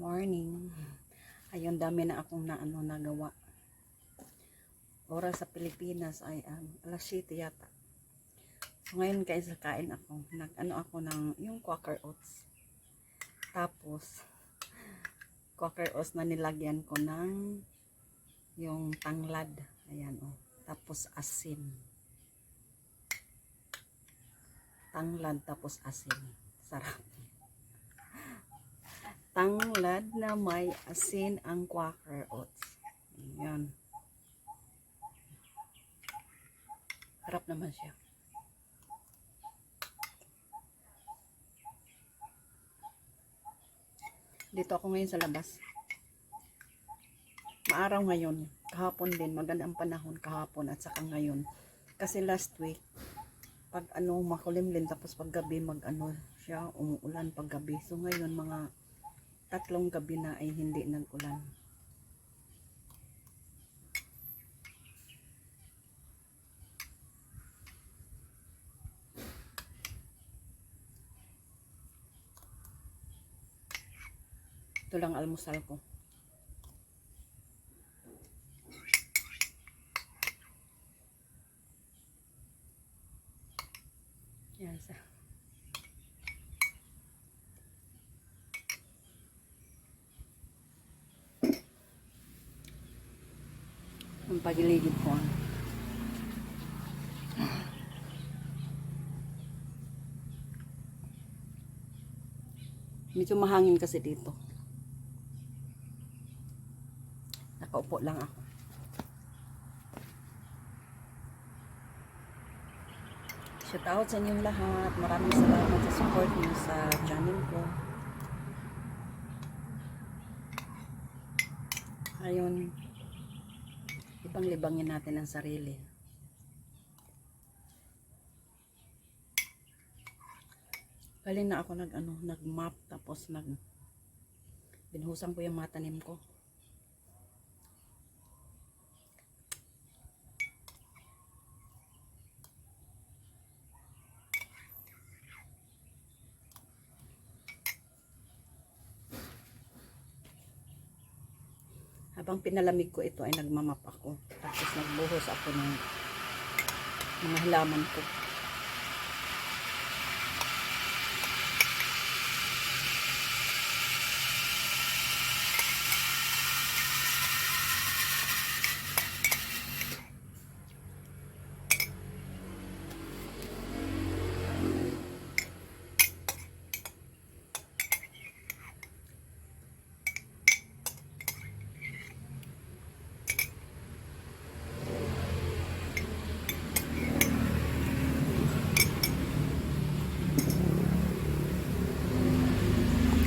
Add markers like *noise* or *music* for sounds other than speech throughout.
morning. Ayun, dami na akong na, ano, nagawa. Oras sa Pilipinas ay um, alas 7 yata. So, ngayon guys, kain ako. Nag, ano ako ng, yung Quaker Oats. Tapos, Quaker Oats na nilagyan ko ng yung tanglad. Ayan, oh. Tapos, asin. Tanglad, tapos asin. Sarap tanglad na may asin ang quaker oats. Ayan. Harap naman siya. Dito ako ngayon sa labas. Maaraw ngayon. Kahapon din. Maganda ang panahon kahapon at saka ngayon. Kasi last week, pag ano makulimlim tapos pag gabi mag ano siya umuulan pag gabi. So ngayon mga tatlong gabi na ay hindi nag-ulan. Ito lang almusal ko. Yan sa. Ang pagiligid ko. Medyo mahangin kasi dito. Nakaupo lang ako. Shout out sa inyong lahat. Maraming salamat sa support niyo sa channel ko. Ayun, ibang libangin natin ang sarili. Galing na ako nag ano, nag map tapos nag binhusan ko yung mga tanim ko. Habang pinalamig ko ito ay nagmamap ako. Tapos nagbuhos ako ng mga halaman ko.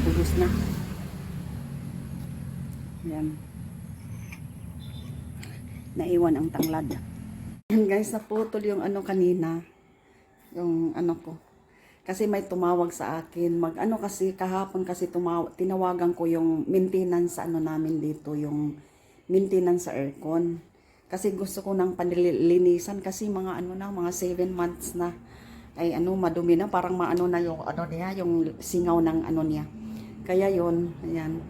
Ubus na. Yan. Naiwan ang tanglad. Yan guys, naputol yung ano kanina. Yung ano ko. Kasi may tumawag sa akin. Mag ano kasi kahapon kasi tumawag, tinawagan ko yung maintenance sa ano namin dito, yung maintenance sa aircon. Kasi gusto ko nang panlilinisan kasi mga ano na, mga 7 months na ay ano madumi na parang maano na yung ano niya, yung singaw ng ano niya. Kaya yon. Ayan.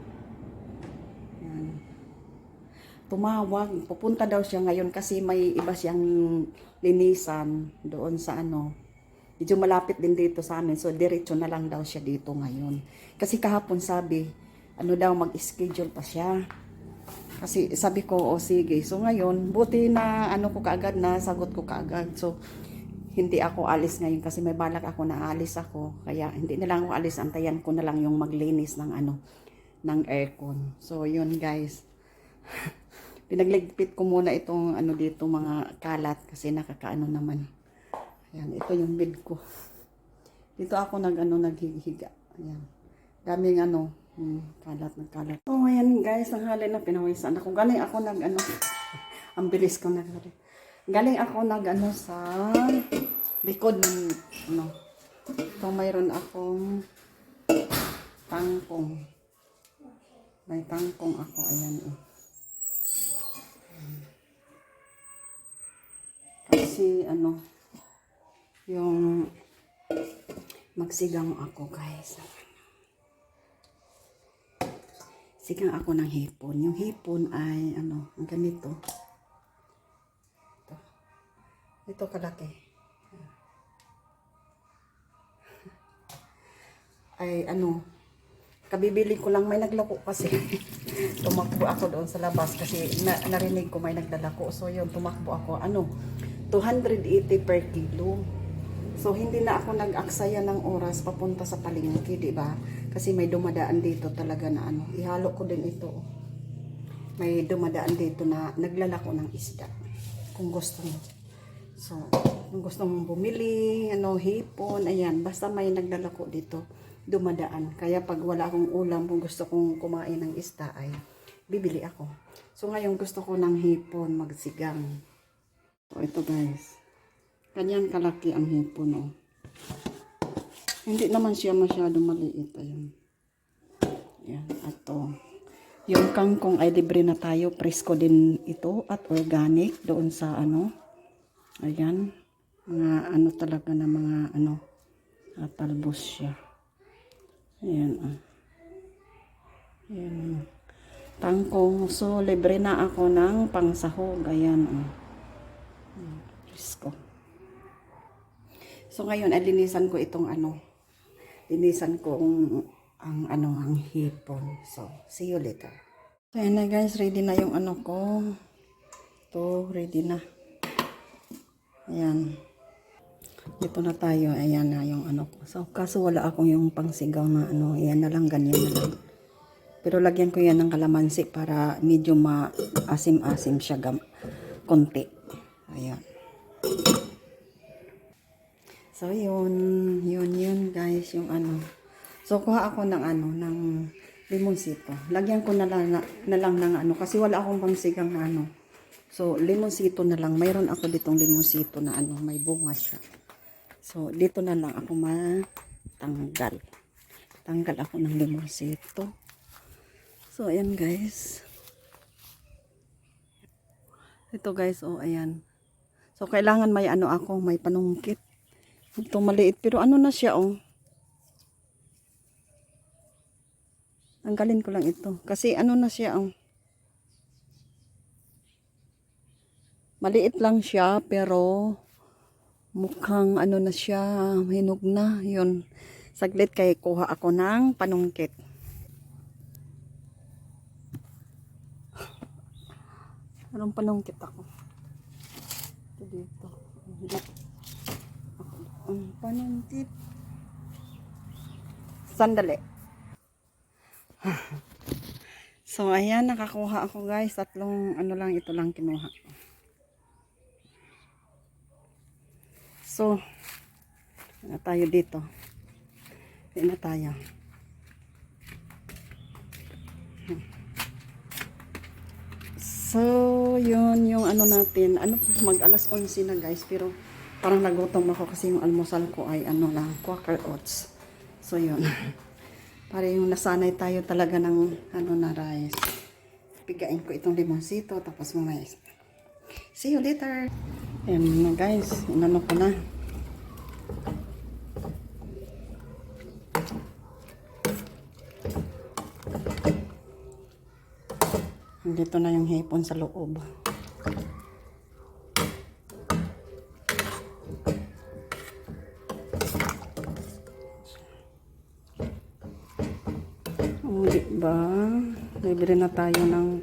Tumawag, pupunta daw siya ngayon kasi may iba siyang linisan doon sa ano. Medyo malapit din dito sa amin. So, diretso na lang daw siya dito ngayon. Kasi kahapon sabi, ano daw, mag-schedule pa siya. Kasi sabi ko, o sige. So, ngayon, buti na ano ko kaagad na, sagot ko kaagad. So, hindi ako alis ngayon kasi may balak ako na alis ako. Kaya hindi na lang ako alis, antayan ko na lang yung maglinis ng ano, ng aircon. So, yun guys. *laughs* Pinagligpit ko muna itong ano dito mga kalat kasi nakakaano naman. Ayan, ito yung bed ko. Dito ako nag ano naghihiga. Ayan. Daming ano, hmm, kalat ng kalat. So, ayan guys, ang halin na pinawisan ako. Galing ako nag ano, *laughs* ang bilis ko nag Galing ako nag ano sa likod ng ano. Ito mayroon akong tangkong. May tangkong ako. Ayan oh. Kasi ano, yung magsigang ako guys. sigang ako ng hipon. Yung hipon ay, ano, ang ganito. Ito. Ito kalaki. Ay, ano, kabibili ko lang, may naglako kasi. *laughs* tumakbo ako doon sa labas kasi na, narinig ko may naglalako. So, yun, tumakbo ako. Ano, 280 per kilo. So, hindi na ako nag-aksaya ng oras papunta sa palengke, di ba? Kasi may dumadaan dito talaga na ano. Ihalo ko din ito. May dumadaan dito na naglalako ng isda. Kung gusto mo. So, kung gusto mong bumili, ano, hipon, ayan. Basta may naglalako dito, dumadaan. Kaya pag wala akong ulam, kung gusto kong kumain ng isda, ay bibili ako. So, ngayon gusto ko ng hipon, magsigang. So, ito guys. Ganyan kalaki ang hipon, oh. Hindi naman siya masyado maliit. Ayan. Ayan. At to. Yung kangkong ay libre na tayo. Presko din ito at organic doon sa ano. Ayan. Mga ano talaga na mga ano. ah, talbos siya. Ayan. ah. Ayan. Tangkong. So, libre na ako ng pangsahog. Ayan. Oh. Presko. So ngayon, alinisan ko itong ano. Linisan ko ang, ang ano, ang hipon. So, see you later. So, ayan na guys, ready na yung ano ko. To, ready na. Ayan. Dito na tayo. Ayan na yung ano ko. So, kaso wala akong yung pangsigaw na ano. Ayan na lang, ganyan na lang. Pero lagyan ko yan ng kalamansi para medyo maasim-asim siya gam konti. Ayan. So, yun, yun, yun, guys, yung ano. So, kuha ako ng ano, ng limonsito. Lagyan ko na lang, na, lang ng ano, kasi wala akong pangsigang na ano. So, limonsito na lang. Mayroon ako ditong limonsito na ano, may bunga siya. So, dito na lang ako matanggal. Tanggal ako ng limonsito. So, ayan guys. Ito guys, oh, ayan. So, kailangan may ano ako, may panungkit. Ito maliit, pero ano na siya, oh. Tanggalin ko lang ito. Kasi ano na siya, oh. Maliit lang siya, pero mukhang ano na siya, hinog na. Yun. Saglit kay kuha ako ng panungkit. Anong panungkit ako? Ito dito. Dito. Ang panungkit. Sandali. *sighs* So, ayan, nakakuha ako guys. Tatlong, ano lang, ito lang kinuha. So, na tayo dito. Hindi na tayo. So, yun yung ano natin. Ano, mag alas 11 na guys. Pero, parang nagutom ako kasi yung almusal ko ay ano lang, quaker oats. So, yun. *laughs* Para yung nasanay tayo talaga ng ano na rice. Pigain ko itong limonsito. Tapos mamaya. See you later. Ayan na guys. Inano ko na. Dito na yung hipon sa loob. Libre na tayo ng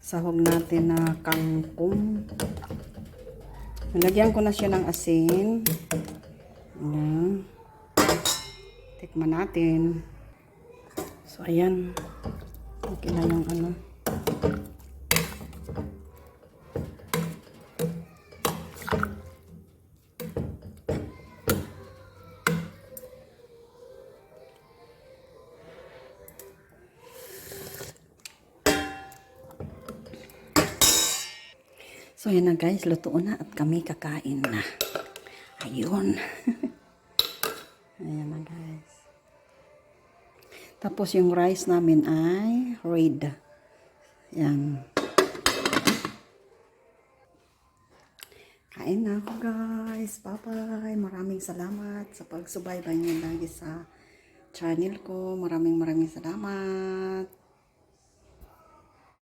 sahog natin na kangkong. Nalagyan ko na siya ng asin. Ayan. Tikman natin. So, ayan. Okay na yung ano. So, yan na guys. Luto na at kami kakain na. Ayun. *laughs* Ayan na guys. Tapos yung rice namin ay red. Yan. Kain na ako guys. Bye-bye. Maraming salamat sa pagsubaybay niyo lagi sa channel ko. Maraming maraming salamat.